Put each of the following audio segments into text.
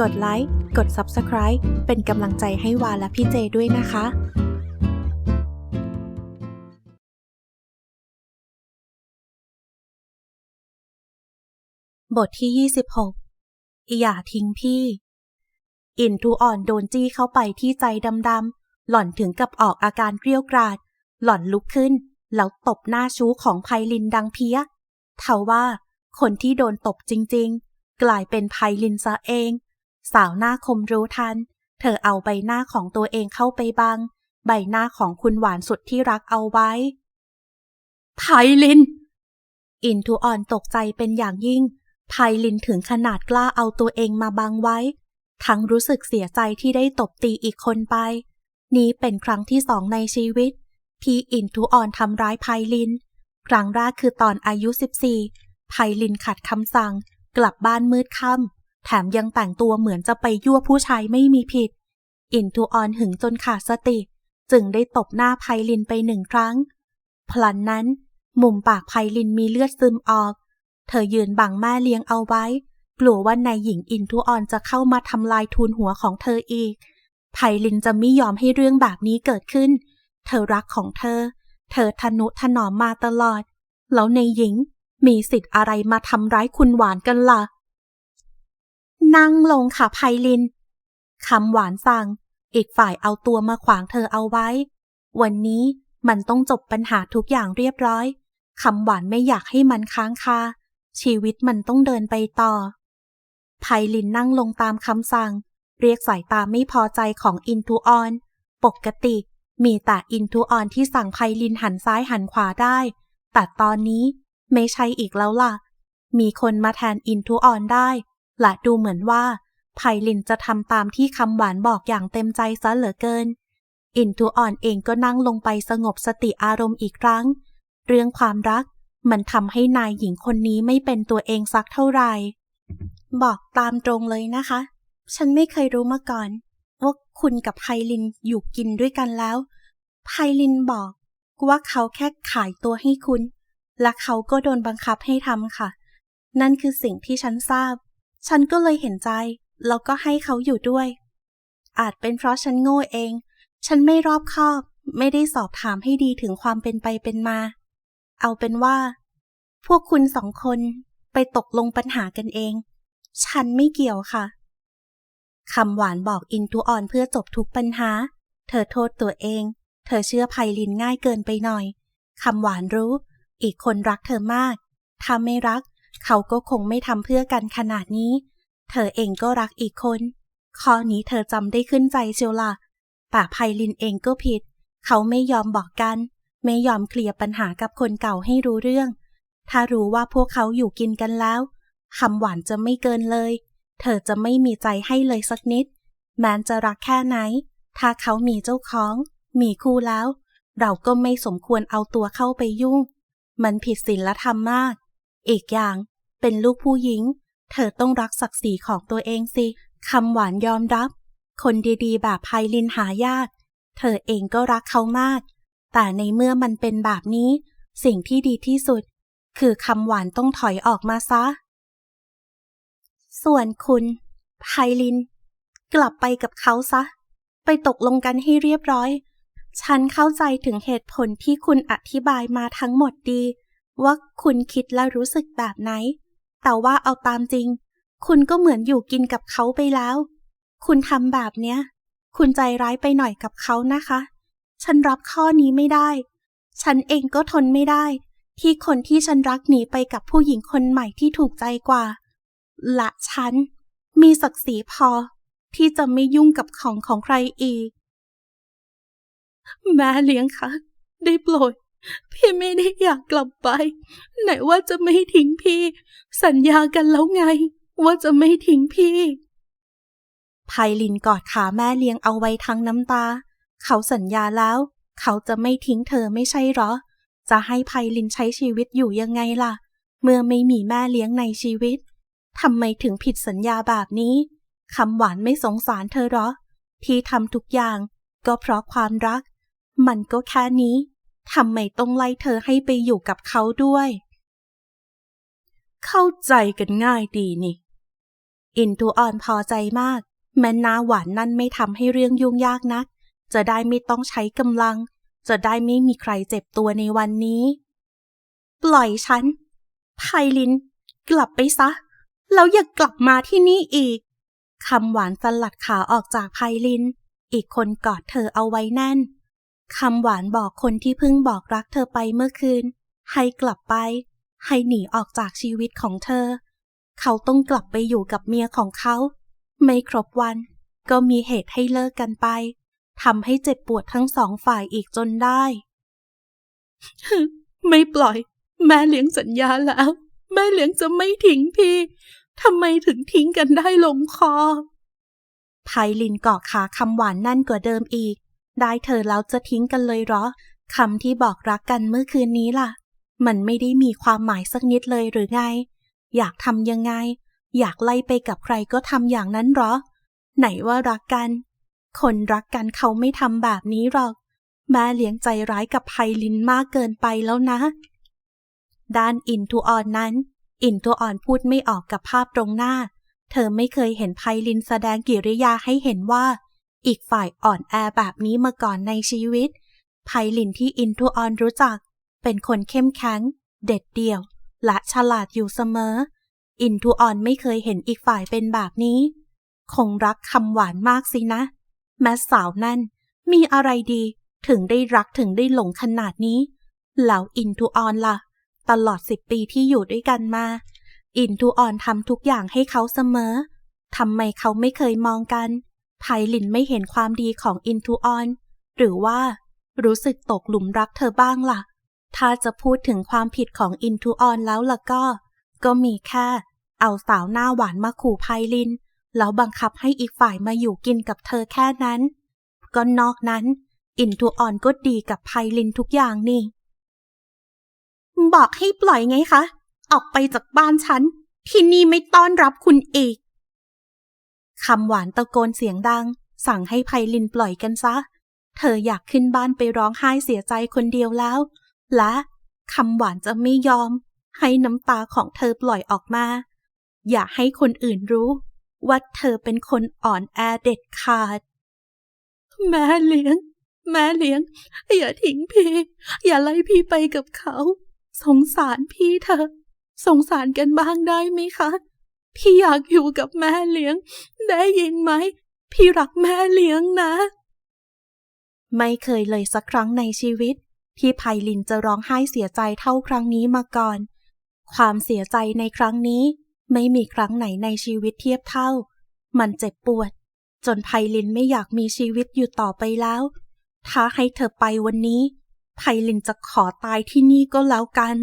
กดไลค์ กด Subscribe เป็นกำลังใจให้วาและพี่เจด้วยนะคะบทที่ 26 อย่าทิ้งพี่ อินทูอ่อนโดนจี้เข้าไปที่ใจดำๆ หล่อนถึงกับออกอาการเกรี้ยวกราด หล่อนลุกขึ้น แล้วตบหน้าชู้ของไพลินดังเพี้ยเทว่าคนที่โดนตบจริงๆ กลายเป็นไพลินซะเอง สาวหน้าคมรู้ทัน เธอเอาใบหน้าของตัวเองเข้าไปบัง ใบหน้าของคุณหวานสุดที่รักเอาไว้ไพลิน อินทูอ่อนตกใจเป็นอย่างยิ่งไพลินถึงขนาดกล้าเอาตัวเองมาบังไว้ ทั้งรู้สึกเสียใจที่ได้ตบตีอีกคนไป นี้เป็นครั้งที่สองในชีวิตที่อินทูอ่อนทำร้ายไพลิน ครั้งแรกคือตอนอายุ 14ไพลินขัดคำสั่ง กลับบ้านมืดค่ำ แถมยังแต่งตัวเหมือนจะไปยั่วผู้ชายไม่มีผิด อินทูออนหึงจนขาดสติ จึงได้ตบหน้าไพลินไปหนึ่งครั้ง พลันนั้น มุมปากไพลินมีเลือดซึมออก เธอยืนบังแม่เลี้ยงเอาไว้ กลัวว่านายหญิงอินทุออนจะเข้ามาทำลายทูนหัวของเธออีก ไพลินจะไม่ยอมให้เรื่องแบบนี้เกิดขึ้น เธอรักของเธอ เธอทนุถนอมมาตลอด แล้วนายหญิงมีสิทธิ์อะไรมาทำร้ายคุณหวานกันล่ะ นั่งลงค่ะไพลินคำหวานสั่ง อีกฝ่ายเอาตัวมาขวางเธอเอาไว้ วันนี้มันต้องจบปัญหาทุกอย่างเรียบร้อยคำหวานไม่อยากให้มันค้างคา ชีวิตมันต้องเดินไปต่อไพลินนั่งลงตามคำสั่ง เรียกสายตาไม่พอใจของอินทูออน ปกติมีแต่อินทูออนที่สั่งไพลินหันซ้ายหันขวาได้ แต่ตอนนี้ไม่ใช่อีกแล้วล่ะ มีคนมาแทนอินทูออนได้ และดูเหมือนว่าไพลินจะทำตามที่คำหวานบอกอย่างเต็มใจซะเหลือเกิน อินทูอ่อนเองก็นั่งลงไปสงบสติอารมณ์อีกครั้ง เรื่องความรักมันทำให้นายหญิงคนนี้ไม่เป็นตัวเองสักเท่าไหร่ บอกตามตรงเลยนะคะ ฉันไม่เคยรู้มาก่อน ว่าคุณกับไพลินอยู่กินด้วยกันแล้ว ไพลินบอกว่าเขาแค่ขายตัวให้คุณ และเขาก็โดนบังคับให้ทำค่ะ นั่นคือสิ่งที่ฉันทราบ ฉันก็เลยเห็นใจ แล้วก็ให้เขาอยู่ด้วย อาจเป็นเพราะฉันโง่เอง ฉันไม่รอบคอบ ไม่ได้สอบถามให้ดีถึงความเป็นไปเป็นมา เอาเป็นว่า พวกคุณสองคนไปตกลงปัญหากันเอง ฉันไม่เกี่ยวค่ะคำหวานบอกอินทูออนเพื่อจบทุกปัญหา เธอโทษตัวเอง เธอเชื่อไพลินง่ายเกินไปหน่อย คำหวานรู้ อีกคนรักเธอมาก ถ้าไม่รัก เขาก็คงไม่ทำเพื่อกันขนาดนี้ เธอเองก็รักอีกคน ข้อนี้เธอจำได้ขึ้นใจเชียวล่ะแต่ไพลินเองก็ผิด เขาไม่ยอมบอกกัน ไม่ยอมเคลียร์ปัญหากับคนเก่าให้รู้เรื่อง ถ้ารู้ว่าพวกเขาอยู่กินกันแล้วคำหวานจะไม่เกินเลย เธอจะไม่มีใจให้เลยสักนิด แม้จะรักแค่ไหน ถ้าเขามีเจ้าของ มีคู่แล้ว เราก็ไม่สมควรเอาตัวเข้าไปยุ่ง มันผิดศีลธรรมมาก อีกอย่างเป็นลูกผู้หญิง เธอต้องรักศักดิ์ศรีของตัวเองสิคำหวานยอมรับ คนดีๆ แบบไพลินหายาก เธอเองก็รักเขามาก แต่ในเมื่อมันเป็นแบบนี้ สิ่งที่ดีที่สุด คือคำหวานต้องถอยออกมาซะ ส่วนคุณไพลิน กลับไปกับเขาซะ ไปตกลงกันให้เรียบร้อย ฉันเข้าใจถึงเหตุผลที่คุณอธิบายมาทั้งหมดดี ว่าคุณคิดและรู้สึกแบบไหน แต่ว่าเอาตามจริง คุณก็เหมือนอยู่กินกับเขาไปแล้ว คุณทำแบบเนี้ย คุณใจร้ายไปหน่อยกับเขานะคะ ฉันรับข้อนี้ไม่ได้ ฉันเองก็ทนไม่ได้ ที่คนที่ฉันรักหนีไปกับผู้หญิงคนใหม่ที่ถูกใจกว่าและฉัน มีศักดิ์ศรีพอ ที่จะไม่ยุ่งกับของของใครอีก แม่เลี้ยงคะ ได้โปรด พี่ไม่ได้อยากกลับไป ไหนว่าจะไม่ทิ้งพี่ สัญญากันแล้วไง ว่าจะไม่ทิ้งพี่ไพลินกอดขาแม่เลี้ยงเอาไว้ทั้งน้ำตา เขาสัญญาแล้ว เขาจะไม่ทิ้งเธอไม่ใช่หรอ จะให้ไพลินใช้ชีวิตอยู่ยังไงล่ะ เมื่อไม่มีแม่เลี้ยงในชีวิตทำไมถึงผิดสัญญาแบบนี้คำหวานไม่สงสารเธอหรอ ที่ทำทุกอย่างก็เพราะความรัก มันก็แค่นี้ ทำไมต้องไล่เธอให้ไปอยู่กับเขาด้วย เข้าใจกันง่ายดีนี่ อินทูออนพอใจมาก แม้นาหวานนั่นไม่ทำให้เรื่องยุ่งยากนัก จะได้ไม่ต้องใช้กำลัง จะได้ไม่มีใครเจ็บตัวในวันนี้ ปล่อยฉัน ไพลิน กลับไปซะ แล้วอย่ากลับมาที่นี่อีกคำหวานสลัดขาออกจากไพลิน อีกคนกอดเธอเอาไว้แน่น คำหวานบอกคนที่เพิ่งบอกรักเธอไปเมื่อคืน ให้กลับไป ให้หนีออกจากชีวิตของเธอ เขาต้องกลับไปอยู่กับเมียของเขา ไม่ครบวัน ก็มีเหตุให้เลิกกันไปทำให้เจ็บปวดทั้งสองฝ่ายอีกจนได้ ไม่ปล่อย แม่เลี้ยงสัญญาแล้ว แม่เลี้ยงจะไม่ทิ้งพี่ทำไมถึงทิ้งกันได้ลงคอไพลินเกาะขาคำหวานนั่นกว่าเดิมอีก ได้เธอแล้วจะทิ้งกันเลยเหรอคำที่บอกรักกันเมื่อคืนนี้ล่ะ มันไม่ได้มีความหมายสักนิดเลยหรือไง อยากทำยังไง อยากไล่ไปกับใครก็ทำอย่างนั้นเหรอ ไหนว่ารักกัน คนรักกันเขาไม่ทำแบบนี้หรอก แม่เลี้ยงใจร้ายกับไพลินมากเกินไปแล้วนะ ด้านอินทูออนนั้น อินทูออนพูดไม่ออกกับภาพตรงหน้า เธอไม่เคยเห็นไพลินแสดงกิริยาให้เห็นว่า อีกฝ่ายอ่อนแอแบบนี้มาก่อนในชีวิต ไพลินที่อินทูออนรู้จัก เป็นคนเข้มแข็ง เด็ดเดี่ยว และฉลาดอยู่เสมอ อินทูออนไม่เคยเห็นอีกฝ่ายเป็นแบบนี้ คงรักคำหวานมากสินะ แม่สาวนั่น มีอะไรดีถึงได้รักถึงได้หลงขนาดนี้ แล้วอินทูออนล่ะ ตลอดสิบปีที่อยู่ด้วยกันมา อินทูออนทำทุกอย่างให้เขาเสมอทำไมเขาไม่เคยมองกัน ไพลินไม่เห็นความดีของอินทูออน หรือว่า รู้สึกตกหลุมรักเธอบ้างล่ะ ถ้าจะพูดถึงความผิดของอินทูออนแล้วล่ะก็ ก็มีแค่ เอาสาวหน้าหวานมาขู่ไพลิน แล้วบังคับให้อีกฝ่ายมาอยู่กินกับเธอแค่นั้น ก็นอกนั้น อินทูออนก็ดีกับไพลินทุกอย่างนี่ บอกให้ปล่อยไงคะ ออกไปจากบ้านฉัน ที่นี่ไม่ต้อนรับคุณอีก คำหวานตะโกนเสียงดัง สั่งให้ไพลินปล่อยกันซะ เธออยากขึ้นบ้านไปร้องไห้เสียใจคนเดียวแล้ว และคำหวานจะไม่ยอม ให้น้ำตาของเธอปล่อยออกมา อย่าให้คนอื่นรู้ ว่าเธอเป็นคนอ่อนแอเด็ดขาด แม่เลี้ยง แม่เลี้ยง อย่าทิ้งพี่ อย่าไล่พี่ไปกับเขา สงสารพี่เธอ สงสารกันบ้างได้ไหมคะ พี่อยากอยู่กับแม่เลี้ยง ได้ยินไหม พี่รักแม่เลี้ยงนะ ไม่เคยเลยสักครั้งในชีวิต ที่ไพลินจะร้องไห้เสียใจเท่าครั้งนี้มาก่อน ความเสียใจในครั้งนี้ ไม่มีครั้งไหนในชีวิตเทียบเท่า มันเจ็บปวด จนไพลินไม่อยากมีชีวิตอยู่ต่อไปแล้ว ถ้าให้เธอไปวันนี้ไพลินจะขอตายที่นี่ก็แล้วกัน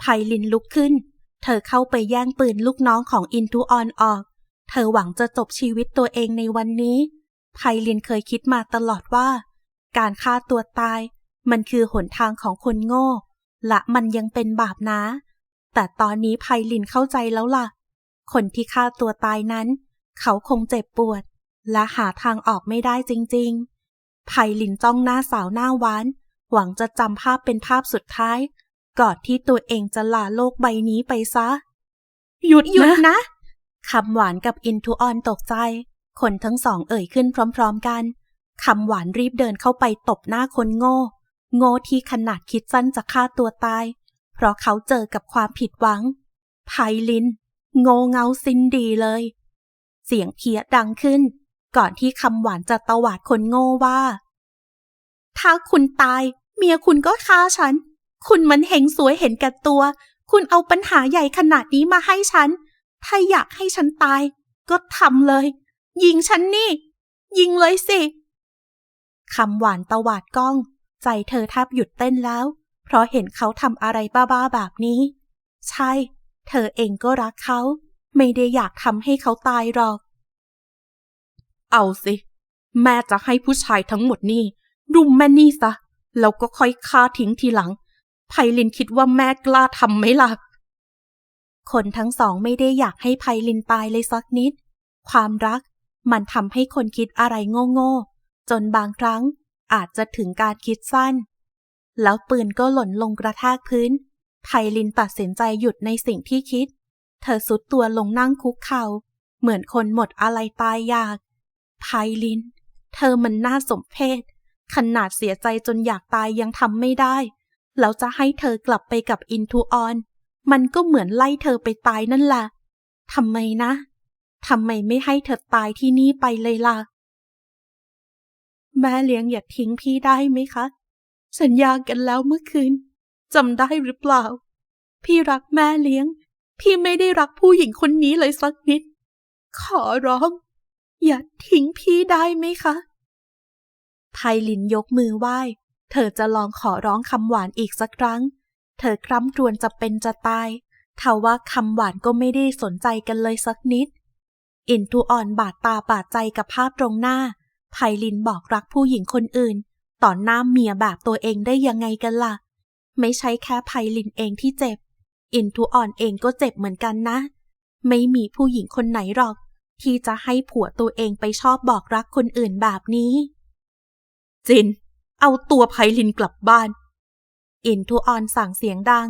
ไพลินลุกขึ้น เธอเข้าไปแย่งปืนลูกน้องของอินทูออนออก เธอหวังจะจบชีวิตตัวเองในวันนี้ไพลินเคยคิดมาตลอดว่า การฆ่าตัวตาย มันคือหนทางของคนโง่ และมันยังเป็นบาปนะ แต่ตอนนี้ไพลินเข้าใจแล้วล่ะ คนที่ฆ่าตัวตายนั้น เขาคงเจ็บปวด และหาทางออกไม่ได้จริงๆไพลินจ้องหน้าสาวหน้าหวาน หวังจะจำภาพเป็นภาพสุดท้าย ก่อนที่ตัวเองจะลาโลกใบนี้ไปซะ หยุดหยุดนะคำหวานกับอินทูออนตกใจ คนทั้งสองเอ่ยขึ้นพร้อมๆกันคำหวานรีบเดินเข้าไปตบหน้าคนโง่ โง่ที่ขนาดคิดสั้นจะฆ่าตัวตาย เพราะเขาเจอกับความผิดหวังไพลิน โง่เงาสิ้นดีเลย เสียงเพี้ยดังขึ้น ก่อนที่คำหวานจะตวาดคนโง่ว่า ถ้าคุณตาย เมียคุณก็ฆ่าฉัน คุณมันเห็งสวยเห็นแก่ตัว คุณเอาปัญหาใหญ่ขนาดนี้มาให้ฉัน ถ้าอยากให้ฉันตาย ก็ทำเลย ยิงฉันนี่ ยิงเลยสิคำหวานตวาดก้อง ใจเธอแทบหยุดเต้นแล้ว เพราะเห็นเขาทำอะไรบ้าๆแบบนี้ ใช่ เธอเองก็รักเขา ไม่ได้อยากทำให้เขาตายหรอก เอาสิ แม่จะให้ผู้ชายทั้งหมดนี่รุมแม่นี่ซะ แล้วก็ค่อยฆ่าทิ้งทีหลัง ไพลินคิดว่าแม่กล้าทำไหมล่ะ คนทั้งสองไม่ได้อยากให้ไพลินตายเลยสักนิด ความรักมันทำให้คนคิดอะไรโง่ๆ จนบางครั้งอาจจะถึงการคิดสั้น แล้วปืนก็หล่นลงกระแทกพื้น ไพลินตัดสินใจหยุดในสิ่งที่คิด เธอสุดตัวลงนั่งคุกเขา่า เหมือนคนหมดอะไรตายอยาก ไพลิน เธอมันน่าสมเพชขนาดเสียใจจนอยากตายยังทำไม่ได้ แล้วจะให้เธอกลับไปกับอินทูออน มันก็เหมือนไล่เธอไปตายนั่นแหละทำไมนะทำไมไม่ให้เธอตายที่นี่ไปเลยล่ะ แม่เลี้ยงอย่าทิ้งพี่ได้ไหมคะ สัญญากันแล้วเมื่อคืนจำได้หรือเปล่า พี่รักแม่เลี้ยง พี่ไม่ได้รักผู้หญิงคนนี้เลยสักนิด ขอร้อง อย่าทิ้งพี่ได้ไหมคะไพลินยกมือไหว้ เธอจะลองขอร้องคำหวานอีกสักครั้ง เธอคร่ำครวญจะเป็นจะตายทว่าคำหวานก็ไม่ได้สนใจกันเลยสักนิด อินทูอ่อนบาดตาบาดใจกับภาพตรงหน้า ไพลินบอกรักผู้หญิงคนอื่น ต่อหน้าเมียแบบตัวเองได้ยังไงกันล่ะ ไม่ใช่แค่ไพลินเองที่เจ็บ อินทูอ่อนเองก็เจ็บเหมือนกันนะ ไม่มีผู้หญิงคนไหนหรอก ที่จะให้ผัวตัวเองไปชอบบอกรักคนอื่นแบบนี้ จิน เอาตัวไพลินกลับบ้าน เอินทูออนสั่งเสียงดัง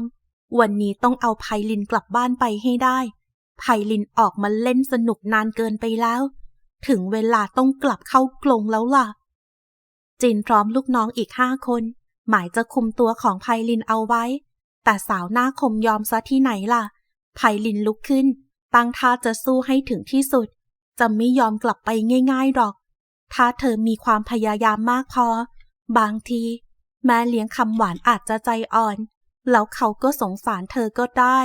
วันนี้ต้องเอาไพลินกลับบ้านไปให้ได้ ไพลินออกมาเล่นสนุกนานเกินไปแล้ว ถึงเวลาต้องกลับเข้ากลงแล้วล่ะ จินพร้อมลูกน้องอีกห้าคน หมายจะคุมตัวของไพลินเอาไว้ แต่สาวหน้าคมยอมซะที่ไหนล่ะ ไพลินลุกขึ้น ตั้งท่าจะสู้ให้ถึงที่สุด จะไม่ยอมกลับไปง่ายๆหรอก ถ้าเธอมีความพยายามมากพอ บางที แม่เลี้ยงคำหวานอาจจะใจอ่อน แล้วเขาก็สงสารเธอก็ได้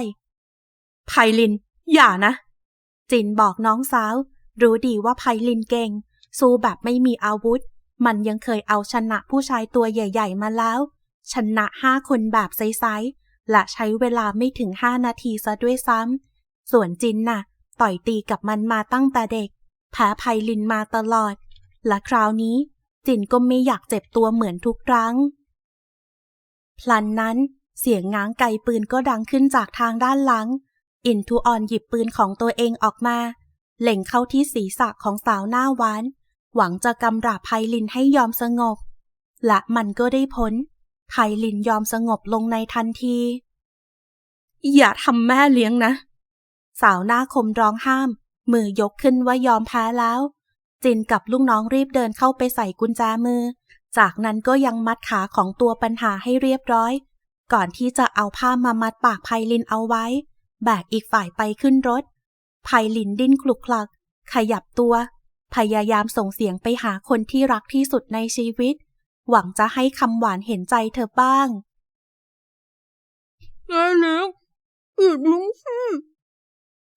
ไพลิน อย่านะ จินบอกน้องสาว รู้ดีว่าไพลินเก่ง สู้แบบไม่มีอาวุธ มันยังเคยเอาชนะผู้ชายตัวใหญ่ ๆ มาแล้ว ชนะห้าคนแบบไซๆและใช้เวลาไม่ถึงห้านาทีซะด้วยซ้ำ ส่วนจินน่ะ ต่อยตีกับมันมาตั้งแต่เด็กแพ้ไพลินมาตลอด และคราวนี้ จินก็ไม่อยากเจ็บตัวเหมือนทุกครั้ง พลันนั้นเสียงง้างไกปืนก็ดังขึ้นจากทางด้านหลัง อินทูออนหยิบปืนของตัวเองออกมา เล็งเข้าที่ศีรษะของสาวหน้าหวาน หวังจะกำราบไพลินให้ยอมสงบ และมันก็ได้ผลไพลินยอมสงบลงในทันที อย่าทำแม่เลี้ยงนะ สาวหน้าคมร้องห้าม มือยกขึ้นว่ายอมแพ้แล้ว จินกับลูกน้องรีบเดินเข้าไปใส่กุญแจมือ จากนั้นก็ยังมัดขาของตัวปัญหาให้เรียบร้อย ก่อนที่จะเอาผ้ามามัดปากไพลินเอาไว้ แบกอีกฝ่ายไปขึ้นรถ ไพลินดิ้นคลุกคลัก ขยับตัว พยายามส่งเสียงไปหาคนที่รักที่สุดในชีวิต หวังจะให้คำหวานเห็นใจเธอบ้างแม่เลี้ยงอีกลุงสิ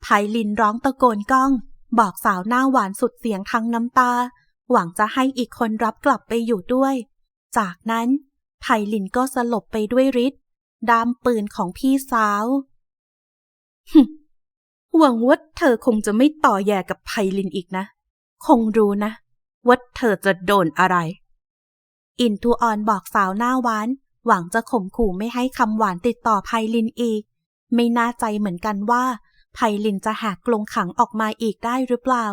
ไพลินร้องตะโกนก้อง บอกสาวหน้าหวานสุดเสียงทั้งน้ำตา หวังจะให้อีกคนรับกลับไปอยู่ด้วย จากนั้นไพลินก็สลบไปด้วยฤทธิ์ดามปืนของพี่สาวหึหวังว่าเธอคงจะไม่ต่อแย่กับไพลินอีกนะ คงรู้นะว่าเธอจะโดนอะไร อินทูออนบอกสาวหน้าหวาน หวังจะข่มขู่ไม่ให้คำหวานติดต่อไพลินอีก ไม่น่าใจเหมือนกันว่า ไพลินจะแหกกลงขังออกมาอีกได้หรือเปล่า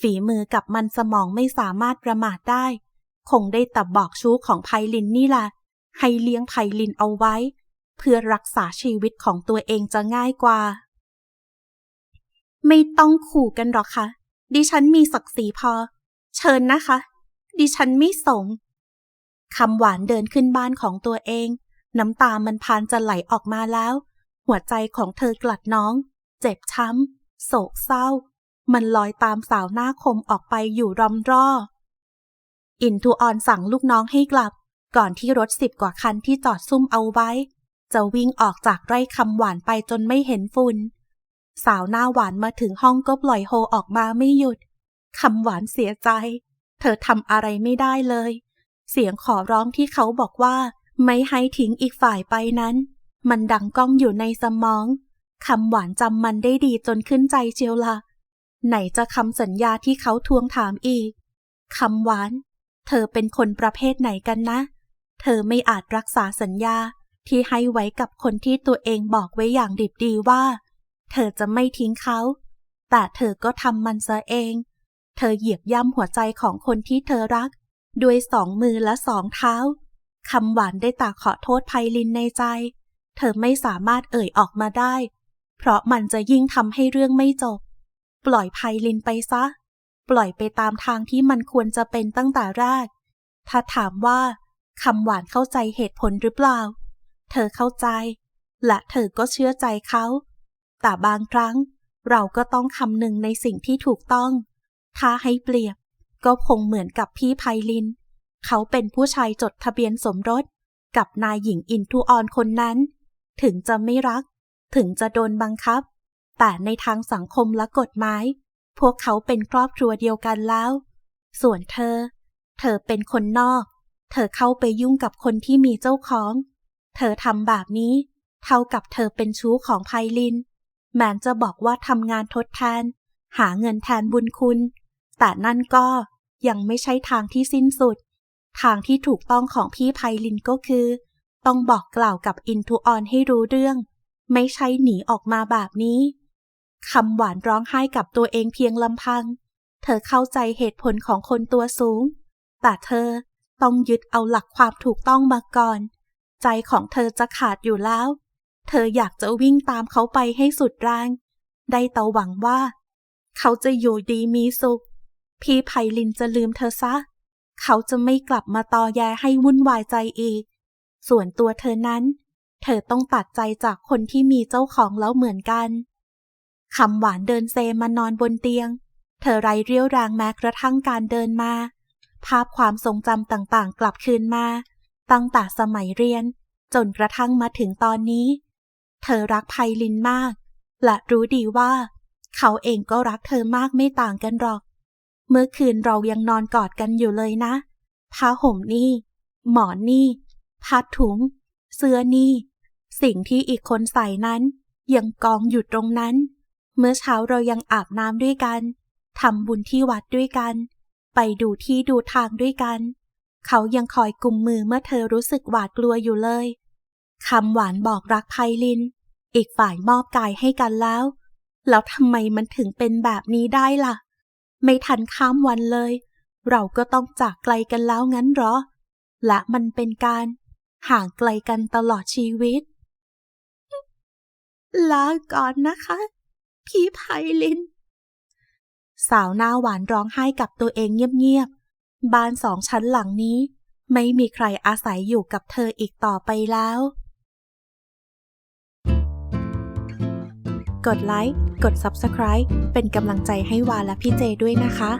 ฝีมือกับมันสมองไม่สามารถประมาทได้ คงได้แต่บอกชู้ของไพลินนี่แหละให้เลี้ยงไพลินเอาไว้ เพื่อรักษาชีวิตของตัวเองจะง่ายกว่า ไม่ต้องขู่กันหรอกค่ะ ดิฉันมีศักดิ์ศรีพอ เชิญนะคะ ดิฉันไม่สงคำหวานเดินขึ้นบ้านของตัวเอง น้ำตามันพานจะไหลออกมาแล้ว หัวใจของเธอกลัดน้อง เจ็บช้ำ โศกเศร้า มันลอยตามสาวหน้าคมออกไปอยู่รอมร่อ อินทูออนสั่งลูกน้องให้กลับ ก่อนที่รถสิบกว่าคันที่จอดซุ่มเอาไว้ จะวิ่งออกจากไร่คำหวานไปจนไม่เห็นฝุ่น สาวหน้าหวานมาถึงห้องก็ปล่อยโฮออกมาไม่หยุด คำหวานเสียใจ เธอทำอะไรไม่ได้เลย เสียงขอร้องที่เขาบอกว่าไม่ให้ทิ้งอีกฝ่ายไปนั้น มันดังก้องอยู่ในสมอง คำหวานจำมันได้ดีจนขึ้นใจเชียวละ ไหนจะคำสัญญาที่เขาทวงถามอีก คำหวาน เธอเป็นคนประเภทไหนกันนะ เธอไม่อาจรักษาสัญญาที่ให้ไว้กับคนที่ตัวเองบอกไว้อย่างดิบดีว่า เธอจะไม่ทิ้งเขา แต่เธอก็ทำมันซะเอง เธอเหยียบย่ำหัวใจของคนที่เธอรัก ด้วยสองมือและสองเท้า คำหวานได้ต่ขอโทษไพลินในใจ เธอไม่สามารถเอ่ยออกมาได้ เพราะมันจะยิ่งทำให้เรื่องไม่จบ ปล่อยไพลินไปซะ ปล่อยไปตามทางที่มันควรจะเป็นตั้งแต่แรก ถ้าถามว่าคำหวานเข้าใจเหตุผลหรือเปล่า เธอเข้าใจ และเธอก็เชื่อใจเขา แต่บางครั้งเราก็ต้องคำนึงในสิ่งที่ถูกต้อง ถ้าให้เปรียบ ก็คงเหมือนกับพี่ไพลิน เขาเป็นผู้ชายจดทะเบียนสมรส กับนายหญิงอินทุออนคนนั้น ถึงจะไม่รัก ถึงจะโดนบังคับ แต่ในทางสังคมและกฎหมาย พวกเขาเป็นครอบครัวเดียวกันแล้ว ส่วนเธอ เธอเป็นคนนอก เธอเข้าไปยุ่งกับคนที่มีเจ้าของ เธอทำแบบนี้ เท่ากับเธอเป็นชู้ของไพลิน แมนจะบอกว่าทำงานทดแทน หาเงินแทนบุญคุณ แต่นั่นก็ยังไม่ใช่ทางที่สิ้นสุด ทางที่ถูกต้องของพี่ไพลินก็คือ ต้องบอกกล่าวกับอินทูออนให้รู้เรื่อง ไม่ใช่หนีออกมาแบบนี้คำหวานร้องไห้กับตัวเองเพียงลำพัง เธอเข้าใจเหตุผลของคนตัวสูง แต่เธอต้องยึดเอาหลักความถูกต้องมาก่อน ใจของเธอจะขาดอยู่แล้ว เธออยากจะวิ่งตามเขาไปให้สุดแรง ได้แต่หวังว่า เขาจะอยู่ดีมีสุข พี่ไพลินจะลืมเธอซะ เขาจะไม่กลับมาตอแยให้วุ่นวายใจอีก ส่วนตัวเธอนั้น เธอต้องตัดใจจากคนที่มีเจ้าของแล้วเหมือนกันคำหวานเดินเซมานอนบนเตียง เธอไร้เรี่ยวแรงแม้กระทั่งการเดินมา ภาพความทรงจำต่างๆ กลับคืนมา ตั้งแต่สมัยเรียน จนกระทั่งมาถึงตอนนี้ เธอรักไพลินมาก และรู้ดีว่า เขาเองก็รักเธอมากไม่ต่างกันหรอก เมื่อคืนเรายังนอนกอดกันอยู่เลยนะผ้าห่มนี่ หมอนนี่ผ้าถุง เสื้อนี่ สิ่งที่อีกคนใส่นั้น ยังกองอยู่ตรงนั้น เมื่อเช้าเรายังอาบน้ำด้วยกันทำบุญที่วัดด้วยกัน ไปดูที่ดูทางด้วยกัน เขายังคอยกุมมือเมื่อเธอรู้สึกหวาดกลัวอยู่เลยคำหวานบอกรักไพลิน อีกฝ่ายมอบกายให้กันแล้ว แล้วทำไมมันถึงเป็นแบบนี้ได้ล่ะ ไม่ทันข้ามวันเลย เราก็ต้องจากไกลกันแล้วงั้นหรอ และมันเป็นการห่างไกลกันตลอดชีวิต ลาก่อนนะคะ พี่ไพลิน สาวหน้าหวานร้องไห้กับตัวเองเงียบๆ บ้านสองชั้นหลังนี้ ไม่มีใครอาศัยอยู่กับเธออีกต่อไปแล้ว กดไลค์ กด Subscribe เป็นกำลังใจให้วาและพี่เจด้วยนะคะ